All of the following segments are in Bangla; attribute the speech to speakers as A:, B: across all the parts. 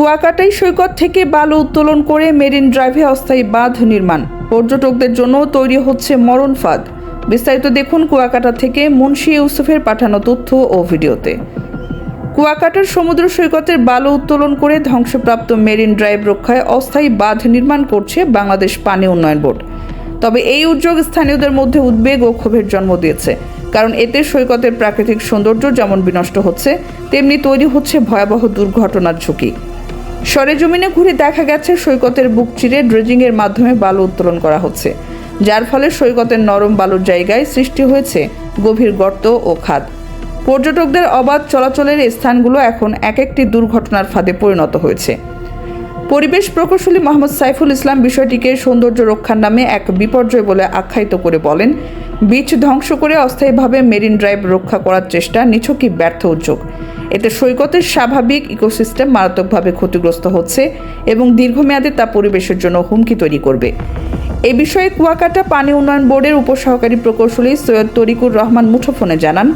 A: কুয়াকাটাই সৈকত থেকে বালু উত্তোলন করে মেরিন ড্রাইভে অস্থায়ী বাঁধ নির্মাণ। পর্যটকদের জন্য তৈরি হচ্ছে মরণ ফাঁদ। বিস্তারিত দেখুন কুয়াকাটা থেকে মুন্সি ইউসুফের পাঠানো তথ্য ও ভিডিওতে। কুয়াকাটার সমুদ্র সৈকতের বালু উত্তোলন করে ধ্বংসপ্রাপ্ত মেরিন ড্রাইভ রক্ষায় অস্থায়ী বাঁধ নির্মাণ করছে বাংলাদেশ পানি উন্নয়ন বোর্ড। তবে এই উদ্যোগ স্থানীয়দের মধ্যে উদ্বেগ ও ক্ষোভের জন্ম দিয়েছে। কারণ এতে সৈকতের প্রাকৃতিক সৌন্দর্য যেমন বিনষ্ট হচ্ছে, তেমনি তৈরি হচ্ছে ভয়াবহ দুর্ঘটনার ঝুঁকি। সরেজমিনে ঘুরে দেখা গেছে সৈকতের বুক চিরে ড্রেজিংয়ের মাধ্যমে বালু উত্তোলন করা হচ্ছে, যার ফলে সৈকতের নরম বালুর জায়গায় সৃষ্টি হয়েছে গভীর গর্ত ও খাদ। পর্যটকদের অবাধ চলাচলের স্থানগুলো এখন এক একটি দুর্ঘটনার ফাঁদে পরিণত হয়েছে। পরিবেশ প্রকৌশলী মোহাম্মদ সাইফুল ইসলাম বিষয়টিকে সৌন্দর্য রক্ষার নামে এক বিপর্যয় বলে আখ্যায়িত করে বলেন। বিচ ধ্বংস করে অস্থায়ীভাবে মেরিন ড্রাইভ রক্ষা করার চেষ্টা নিছকই ব্যর্থ উদ্যোগ। এতে সৈকতের স্বাভাবিক ইকোসিস্টেম মারাত্মকভাবে ক্ষতিগ্রস্ত হচ্ছে এবং দীর্ঘমেয়াদে তা পরিবেশের জন্য হুমকি তৈরি করবে। এ বিষয়ে কুয়াকাটা পানি উন্নয়ন বোর্ডের উপসহকারী প্রকৌশলী সৈয়দ তরিকুর রহমান মুঠোফোনে জানান,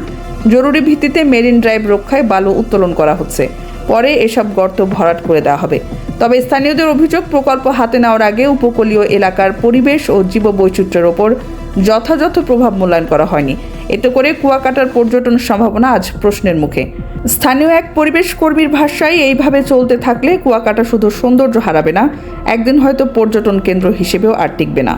A: জরুরি ভিত্তিতে মেরিন ড্রাইভ রক্ষায় বালু উত্তোলন করা হচ্ছে। পরে এসব গর্ত ভরাট করে দেওয়া হবে। তবে স্থানীয়দের অভিযোগ, প্রকল্প হাতে নেওয়ার আগে উপকূলীয় এলাকার পরিবেশ ও জীববৈচিত্র্যের ওপর যথাযথ প্রভাব মূল্যায়ন করা হয়নি। এতে করে কুয়াকাটার পর্যটন সম্ভাবনা আজ প্রশ্নের মুখে। স্থানীয় এক পরিবেশ কর্মীর ভাষায় এইভাবে চলতে থাকলে কুয়াকাটা শুধু সৌন্দর্য হারাবে না, একদিন হয়তো পর্যটন কেন্দ্র হিসেবেও আর টিকবে না।